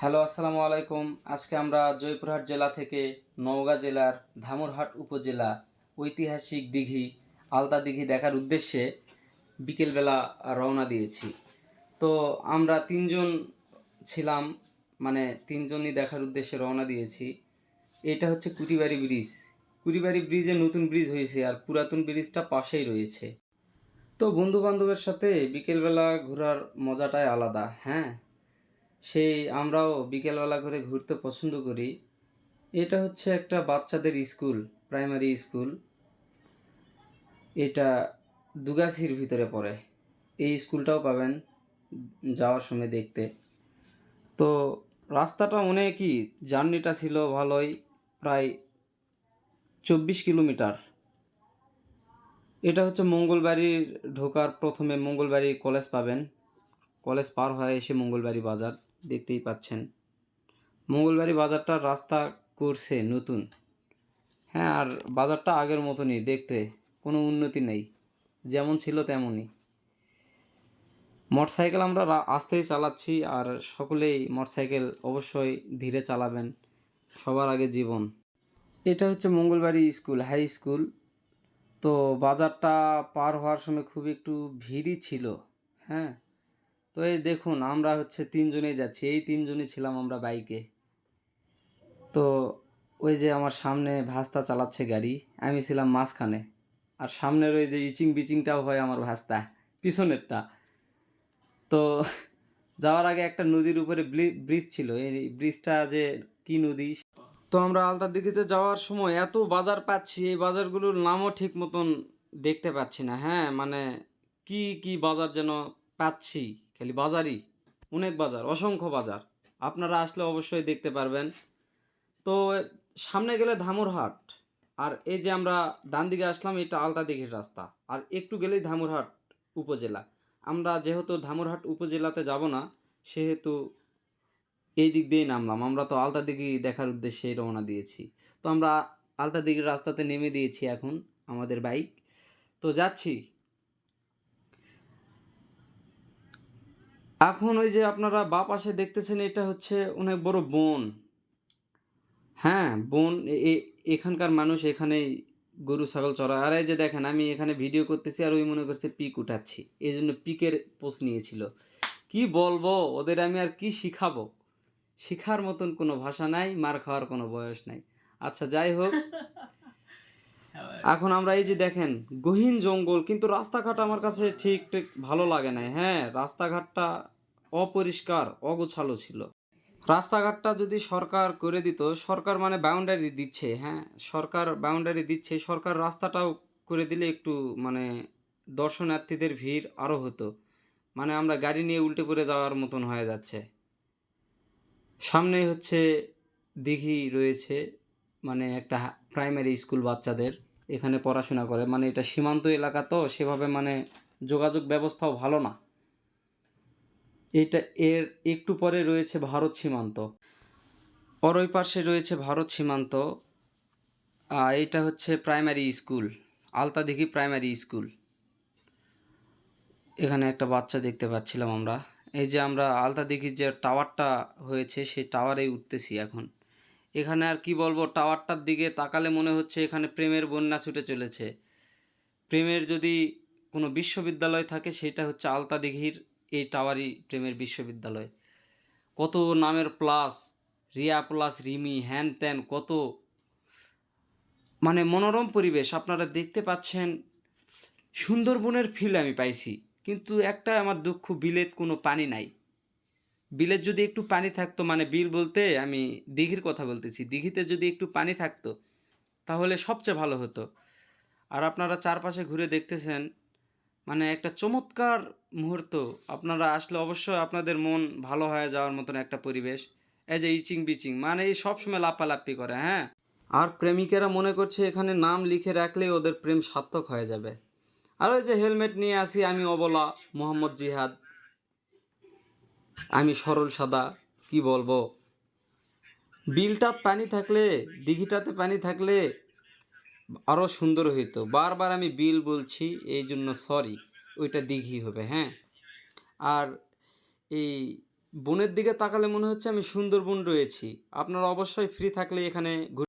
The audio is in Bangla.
হ্যালো, আসসালামু আলাইকুম। আজকে আমরা জয়পুরহাট জেলা থেকে নওগাঁ জেলার ধামুরহাট উপজেলা ঐতিহাসিক দিঘি, আলতা দিঘি দেখার উদ্দেশ্যে বিকেলবেলা রওনা দিয়েছি। তো আমরা তিনজন ছিলাম মানে তিনজনই দেখার উদ্দেশ্যে রওনা দিয়েছি। এটা হচ্ছে কুটিবাড়ি ব্রিজ। কুটিবাড়ি ব্রিজে নতুন ব্রিজ হয়েছে আর পুরাতন ব্রিজটা পাশেই রয়েছে। তো বন্ধু বান্ধবের সাথে বিকেলবেলা ঘোরার মজাটাই আলাদা হ্যাঁ? সেই আমরাও বিকেলবেলা করে ঘুরতে পছন্দ করি। এটা হচ্ছে একটা বাচ্চাদের স্কুল, প্রাইমারি স্কুল। এটা দুগাছির ভিতরে পড়ে। এই স্কুলটাও পাবেন যাওয়ার সময় দেখতে। তো রাস্তাটা অনেকই জার্নিটা ছিল ভালোই, প্রায় চব্বিশ কিলোমিটার। এটা হচ্ছে মঙ্গলবাড়ির ঢোকার প্রথমে মঙ্গলবাড়ি কলেজ পাবেন। কলেজ পার হয়ে এসে মঙ্গলবাড়ি বাজার। দেখতেই পাচ্ছেন। মঙ্গলবাড়ি বাজারটার রাস্তা করছে নতুন। হ্যাঁ আর বাজারটা আগের মতনই দেখতে, কোনো উন্নতি নেই। যেমন ছিল তেমনই। মোটরসাইকেল আমরা আস্তেই চালাচ্ছি আর সকলেই মোটরসাইকেল অবশ্যই ধীরে চালাবেন। সবার আগে জীবন। এটা হচ্ছে মঙ্গলবাড়ি স্কুল, হাই স্কুল। তো বাজারটা পার হওয়ার সময় খুব একটু ভিড়ই ছিল। হ্যাঁ তো এই দেখুন, আমরা হচ্ছে তিনজনেই যাচ্ছি। এই তিনজনই ছিলাম আমরা বাইকে। তো ওই যে আমার সামনে ভাস্তা চালাচ্ছে গাড়ি, আমি ছিলাম মাঝখানে। আর সামনের ওই যে ইচিং বিচিংটাও হয় আমার ভাস্তা, পিছনেরটা। তো যাওয়ার আগে একটা নদীর উপরে ব্রিজ ছিল। এই ব্রিজটা যে কি নদী? তো আমরা আলতার দিঘিতে যাওয়ার সময় এত বাজার পাচ্ছি, এই বাজারগুলোর নামও ঠিক মতন দেখতে পাচ্ছি না। হ্যাঁ মানে কি কি বাজার যেন পাচ্ছি। খালি বাজারই, অনেক বাজার, অসংখ্য বাজার। আপনারা আসলে অবশ্যই দেখতে পারবেন। তো, সামনে গেলে ধামুরহাট, আর এই যে আমরা ডান দিকে আসলাম, এটা আলতা দিঘির রাস্তা, আর একটু গেলেই ধামুরহাট উপজেলা। আমরা যেহেতু ধামুরহাট উপজেলাতে যাব না, সেহেতু এই দিক দিয়েই নামলাম। আমরা তো আলতা দিঘি দেখার উদ্দেশ্যেই রওনা দিয়েছি। তো আমরা আলতা দিঘির রাস্তাতে নেমে দিয়েছি এখন আমাদের বাইক। তো যাচ্ছি। এখন ওই যে আপনারা বা পাশে দেখতেছেন, এটা হচ্ছে অনেক বড় বন। হ্যাঁ বন এখানকার মানুষ এখানেই গরু, ছাগল চড়ায় আর এই যে দেখেন, আমি এখানে ভিডিও করতেছি আর ওই মনে করছে পিক উঠাচ্ছি। এই জন্য পিকের পোস্ট নিয়েছিল। কি বলব, ওদের আমি আর কি শিখাবো? শিখার মতন কোনো ভাষা নাই, মার খাওয়ার কোনো বয়স নাই। আচ্ছা যাই হোক। এখন আমরা এই যে দেখেন, গহীন জঙ্গল, কিন্তু রাস্তাঘাট আমার কাছে ঠিক ঠিক ভালো লাগে না হ্যাঁ রাস্তাঘাটটা অপরিষ্কার, অগোছালো ছিল। রাস্তাঘাটটা যদি সরকার করে দিত, সরকার মানে বাউন্ডারি দিচ্ছে হ্যাঁ? সরকার বাউন্ডারি দিচ্ছে, সরকার রাস্তাটাও করে দিলে একটু মানে দর্শনার্থীদের ভিড় আরও হতো। মানে আমরা গাড়ি নিয়ে উল্টে পড়ে যাওয়ার মতন হয়ে যাচ্ছে। সামনে হচ্ছে দিঘি রয়েছে মানে একটা প্রাইমারি স্কুল বাচ্চাদের। এখানে পড়াশোনা করে। মানে এটা সীমান্ত এলাকা তো, সেভাবে মানে যোগাযোগ ব্যবস্থাও ভালো না। এটা এর একটু পরে রয়েছে ভারত সীমান্ত। ওর ওই পাশে রয়েছে ভারত সীমান্ত। এটা হচ্ছে প্রাইমারি স্কুল আলতা দিঘি প্রাইমারি স্কুল এখানে একটা বাচ্চা দেখতে পাচ্ছিলাম আমরা। এই যে আমরা আলতা দিঘির যে টাওয়ারটা হয়েছে, সেই টাওয়ারেই উঠতেছি এখন। এখানে আর কি বলব, টাওয়ারটার দিকে তাকালে মনে হচ্ছে এখানে প্রেমের বন্যা ছুটে চলেছে। প্রেমের যদি কোনো বিশ্ববিদ্যালয় থাকে, সেটা হচ্ছে আলতা দিঘির এই টাওয়ারই প্রেমের বিশ্ববিদ্যালয়। কত নামের প্লাস, রিয়া প্লাস রিমি, হ্যান ত্যান, কত। মানে মনোরম পরিবেশ, আপনারা দেখতে পাচ্ছেন, সুন্দরবনের ফিল আমি পাইছি। কিন্তু একটা আমার দুঃখ, বিলেত কোনো পানি নাই। বিলের যদি একটু পানি থাকতো মানে বিল বলতে আমি দিঘির কথা বলতেছি, দিঘিতে যদি একটু পানি থাকতো, তাহলে সবচেয়ে ভালো হতো। আর আপনারা চারপাশে ঘুরে দেখতেছেন মানে একটা চমৎকার মুহূর্ত। আপনারা আসলে অবশ্যই আপনাদের মন ভালো হয়ে যাওয়ার মতন একটা পরিবেশ। এই যে ইচিং বিচিং মানে এই সবসময় লাপালাপি করে হ্যাঁ? আর প্রেমিকেরা মনে করছে এখানে নাম লিখে রাখলে ওদের প্রেম সার্থক হয়ে যাবে। আর ওই যে হেলমেট নিয়ে আসি আমি, অবলা মোহাম্মদ জিহাদ। আমি সরল সাদা, কি বলব? বিলটা পানি থাকলে, দিঘিটাতে পানি থাকলে আরও সুন্দর হইতো। বারবার আমি বিল বলছি, এই জন্য সরি ওইটা দিঘি হবে হ্যাঁ? আর এই বনের দিকে তাকালে মনে হচ্ছে আমি সুন্দরবন রয়েছি। আপনারা অবশ্যই ফ্রি থাকলে এখানে